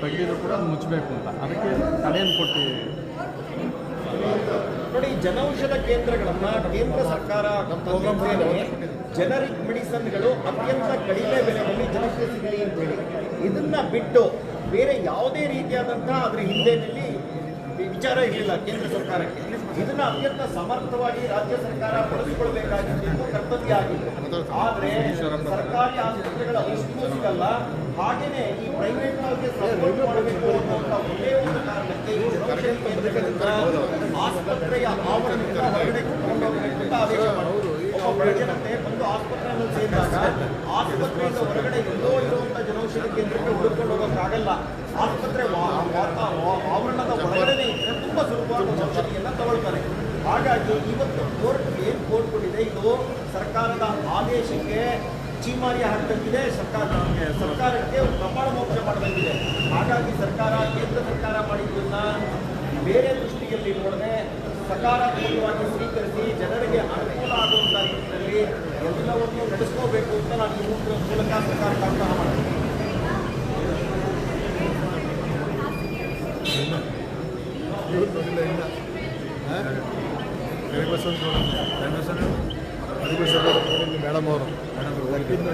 ತೆಗೆದಿದ್ರು ಕೂಡ ಅದು ಮುಚ್ಚಬೇಕು ಅಂತ. ಅದಕ್ಕೆ ತಡೆಯನ್ನು ಕೊಟ್ಟಿದೆ ನೋಡಿ ಜನೌಷಧ ಕೇಂದ್ರಗಳನ್ನ ಕೇಂದ್ರ ಸರ್ಕಾರ ಜನರಿಕ್ ಮೆಡಿಸನ್ಗಳು ಅತ್ಯಂತ ಕಡಿಮೆ ಬೆಲೆಯಲ್ಲಿ ಜನಕ್ಕೆ ಸಿಗಲಿ ಅಂತ ಹೇಳಿ. ಇದನ್ನ ಬಿಟ್ಟು ಬೇರೆ ಯಾವುದೇ ರೀತಿಯಾದಂತಹ ಅದರ ಹಿಂದೆನಲ್ಲಿ ವಿಚಾರ ಇರಲಿಲ್ಲ ಕೇಂದ್ರ ಸರ್ಕಾರಕ್ಕೆ. ಇದನ್ನ ಅತ್ಯಂತ ಸಮರ್ಥವಾಗಿ ರಾಜ್ಯ ಸರ್ಕಾರ ಬಳಸಿಕೊಳ್ಬೇಕಾಗಿತ್ತು ಕರ್ತವ್ಯ ಆಗಿತ್ತು ಆದ್ರೆ ಸರ್ಕಾರಿ ಆಸ್ಪತ್ರೆಗಳ ಸಿಗಲ್ಲ ಹಾಗೇನೆ ಈ ಪ್ರೈವೇಟ್ ಸಪೋರ್ಟ್ ಮಾಡಬೇಕು ಅನ್ನುವಂತ ಒಂದೇ ಒಂದು ಕಾರಣಕ್ಕೆ ಆಸ್ಪತ್ರೆಯ ಆವರಣದಿಂದ ಹೊರಗಡೆ ಜನತೆ ಬಂದು ಆಸ್ಪತ್ರೆಯನ್ನು ಸೇರಿದಾಗ ಆಸ್ಪತ್ರೆಯಿಂದ ಹೊರಗಡೆ ಎಲ್ಲೋ ಇರುವಂತ ಜನೌಷಧಿ ಕೇಂದ್ರಕ್ಕೆ ಹುಡುಕೊಂಡು ಹೋಗೋಕ್ಕಾಗಲ್ಲ. ಆಸ್ಪತ್ರೆ ಆವರಣದ ಒಳಗಡೆನೆ ಇದ್ರೆ ತುಂಬಾ ಸುಲಭವಾದ ಔಷಧಿಯನ್ನ ತಗೊಳ್ತಾರೆ. ಹಾಗಾಗಿ ಇವತ್ತು ಕೋರ್ಟ್ ಏನು ಕೋರ್ಟ್ ಕೊಟ್ಟಿದೆ, ಇದು ಸರ್ಕಾರದ ಆದೇಶಕ್ಕೆ ಚೀಮಾರಿ ಹಾಕಿದಂಗಿದೆ, ಸರ್ಕಾರ ಸರ್ಕಾರಕ್ಕೆ ಪ್ರಮಾಣ ಮೋಕ್ಷ ಮಾಡಬೇಕಿದೆ ಹಾಗಾಗಿ ಸರ್ಕಾರ, ಕೇಂದ್ರ ಸರ್ಕಾರ ಮಾಡಿದ್ದನ್ನ ಬೇರೆ ದೃಷ್ಟಿಯಲ್ಲಿ ನೋಡದೆ ಸಕಾರಾತ್ಮಕವಾಗಿ ಸ್ವೀಕರಿಸಿ ಜನರಿಗೆ ಅನುಕೂಲ ಆಗುವಂತಹ ನಿಟ್ಟಿನಲ್ಲಿ ಎಲ್ಲವನ್ನು ನಡೆಸ್ಕೋಬೇಕು ಅಂತ ನಾನು ಈ ಮೂಲಕ ಸರ್ಕಾರಕ್ಕೆ ಆಗ್ರಹ ಮಾಡ್ತೀನಿ ಮೇಡಮ್ ಅವರು ಇನ್ನೂ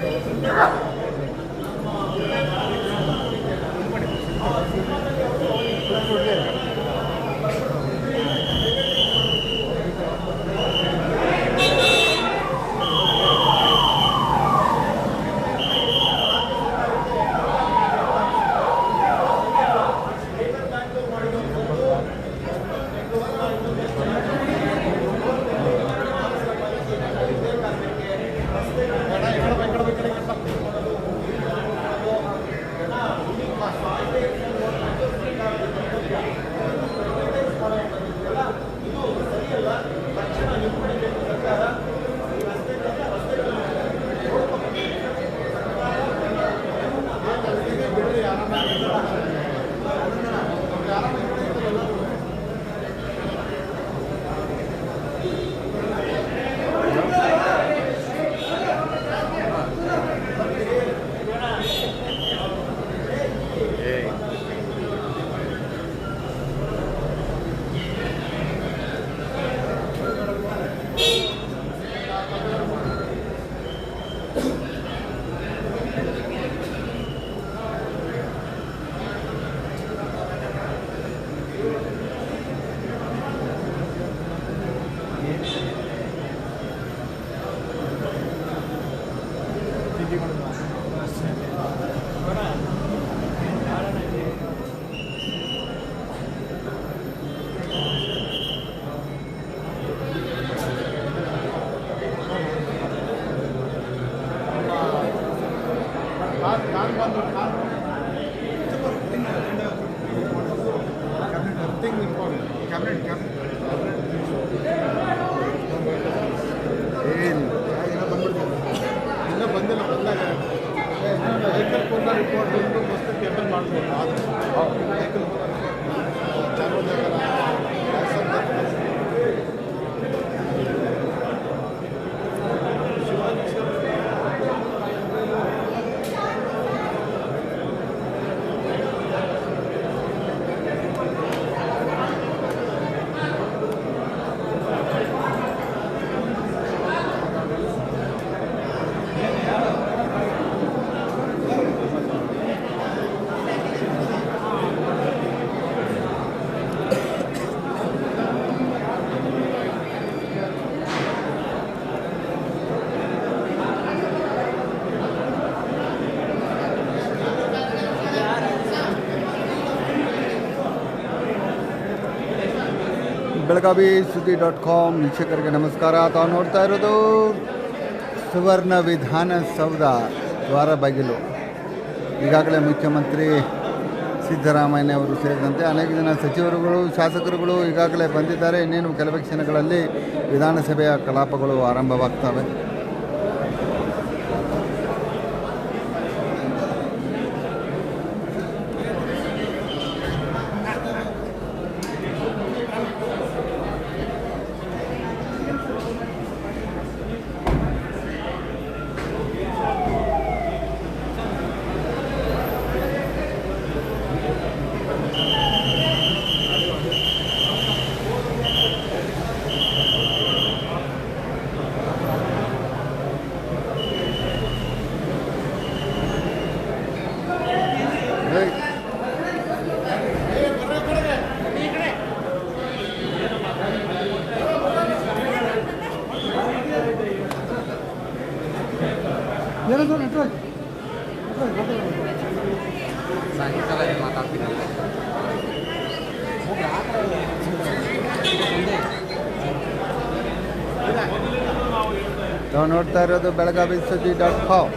ಬಂದಿಲ್ಲ ಬಂದಾಗ ರಿಪೋರ್ಟ್ ಮಸ್ತ್ ಟೇಬಲ್ ಮಾಡ್ಬೋದು ಆದರೆ ಬೆಳಗಾವಿ ಸುದ್ದಿ ಡಾಟ್ ಕಾಮ್ ವೀಕ್ಷಕರಿಗೆ ನಮಸ್ಕಾರ. ತಾವು ನೋಡ್ತಾ ಇರೋದು ಸುವರ್ಣ ವಿಧಾನಸೌಧ ದ್ವಾರ ಬಾಗಿಲು. ಈಗಾಗಲೇ ಮುಖ್ಯಮಂತ್ರಿ ಸಿದ್ದರಾಮಯ್ಯ ಅವರು ಸೇರಿದಂತೆ ಅನೇಕ ಜನ ಸಚಿವರುಗಳು, ಶಾಸಕರುಗಳು ಈಗಾಗಲೇ ಬಂದಿದ್ದಾರೆ. ಇನ್ನೇನು ಕೆಲವೇ ಕ್ಷಣಗಳಲ್ಲಿ ವಿಧಾನಸಭೆಯ ಕಲಾಪಗಳು ಆರಂಭವಾಗ್ತವೆ. ನಾವು ನೋಡ್ತಾ ಇರೋದು ಬೆಳಗಾವಿ ಸುದ್ದಿ ಡಾಟ್ ಕಾಮ್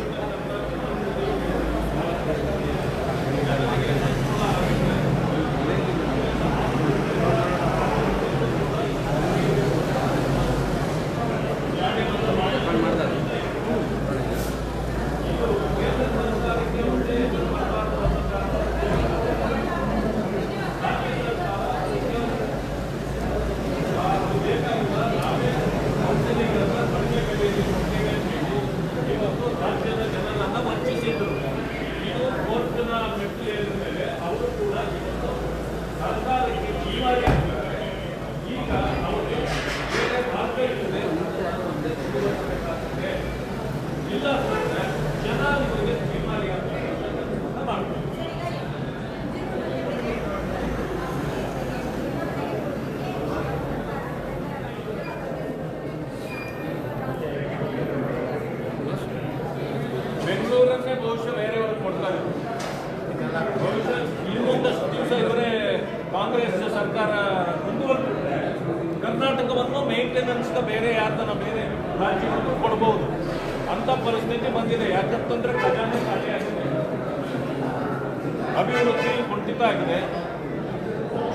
ಕುಂಠಿತ ಆಗಿದೆ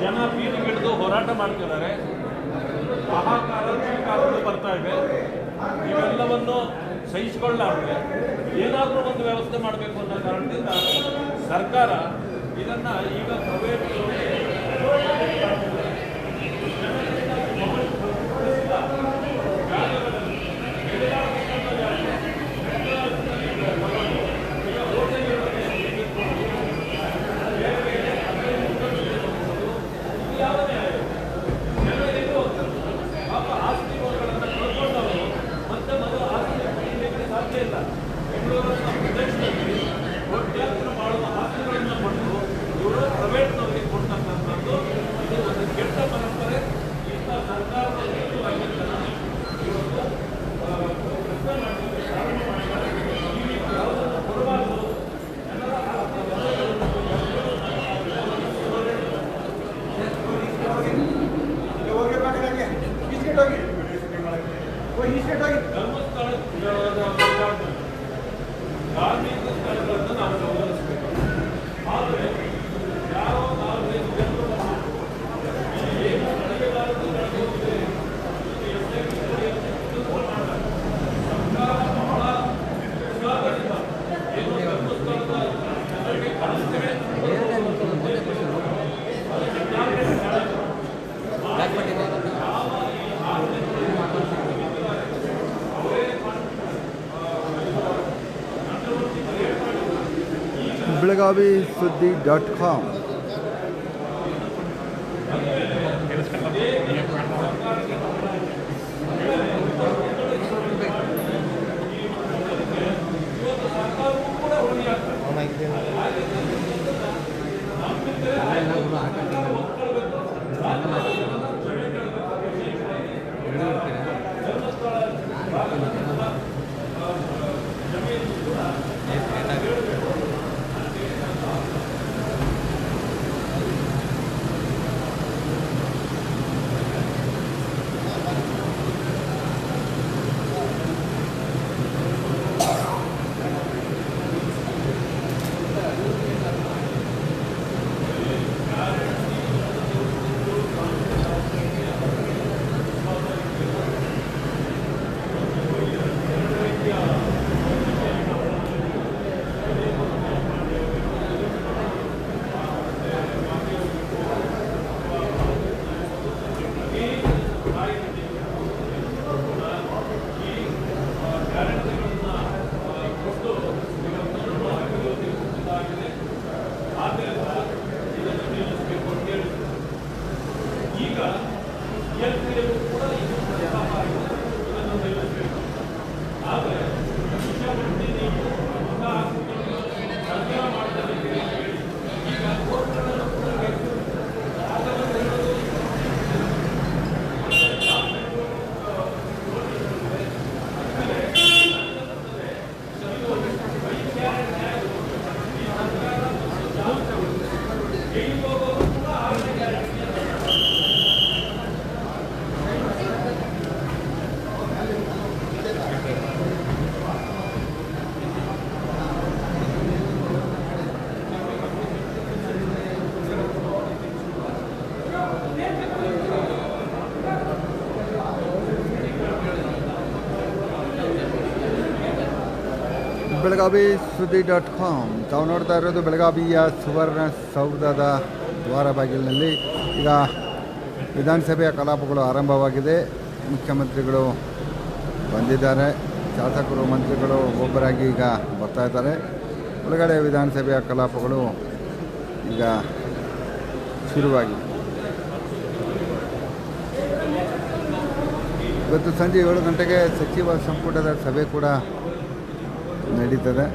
ಜನ ಬೀದಿಗಿಡಿದು ಹೋರಾಟ ಮಾಡ್ತಿದ್ದಾರೆ. ಮಹಾಕಾಲ ಕಾಲಗಳು ಬರ್ತಾ ಇದೆ. ಇವೆಲ್ಲವನ್ನು ಸಹಿಸಿಕೊಳ್ಳಲಾರದೆ ಏನಾದರೂ ಒಂದು ವ್ಯವಸ್ಥೆ ಮಾಡಬೇಕು ಅನ್ನೋ ಕಾರಣದಿಂದ ಸರ್ಕಾರ ಇದನ್ನು ಈಗ ಪ್ರವೇಶ punjabi.com. ಬೆಳಗಾವಿ ಸುದ್ದಿ ಡಾಟ್ ಕಾಮ್. ತಾವು ನೋಡ್ತಾ ಇರೋದು ಬೆಳಗಾವಿಯ ಸುವರ್ಣ ಸೌಧದ ದ್ವಾರ ಬಾಗಿಲಿನಲ್ಲಿ. ಈಗ ವಿಧಾನಸಭೆಯ ಕಲಾಪಗಳು ಆರಂಭವಾಗಿದೆ. ಮುಖ್ಯಮಂತ್ರಿಗಳು ಬಂದಿದ್ದಾರೆ. ಶಾಸಕರು, ಮಂತ್ರಿಗಳು ಒಬ್ಬರಾಗಿ ಈಗ ಬರ್ತಾ ಇದ್ದಾರೆ. ಒಳಗಡೆ ವಿಧಾನಸಭೆಯ ಕಲಾಪಗಳು ಈಗ ಶುರುವಾಗಿದೆ ಇವತ್ತು ಸಂಜೆ ಏಳು ಗಂಟೆಗೆ ಸಚಿವ ಸಂಪುಟದ ಸಭೆ ಕೂಡ ನಡೀತದೆ.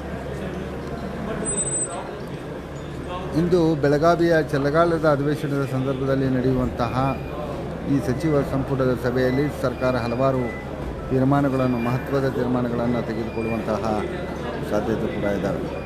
ಇಂದು ಬೆಳಗಾವಿಯ ಚಳಿಗಾಲದ ಅಧಿವೇಶನದ ಸಂದರ್ಭದಲ್ಲಿ ನಡೆಯುವಂತಹ ಈ ಸಚಿವ ಸಂಪುಟದ ಸಭೆಯಲ್ಲಿ ಸರ್ಕಾರ ಹಲವಾರು ತೀರ್ಮಾನಗಳನ್ನು, ಮಹತ್ವದ ತೀರ್ಮಾನಗಳನ್ನು ತೆಗೆದುಕೊಳ್ಳುವಂತಹ ಸಾಧ್ಯತೆ ಕೂಡ ಇದ್ದಾವೆ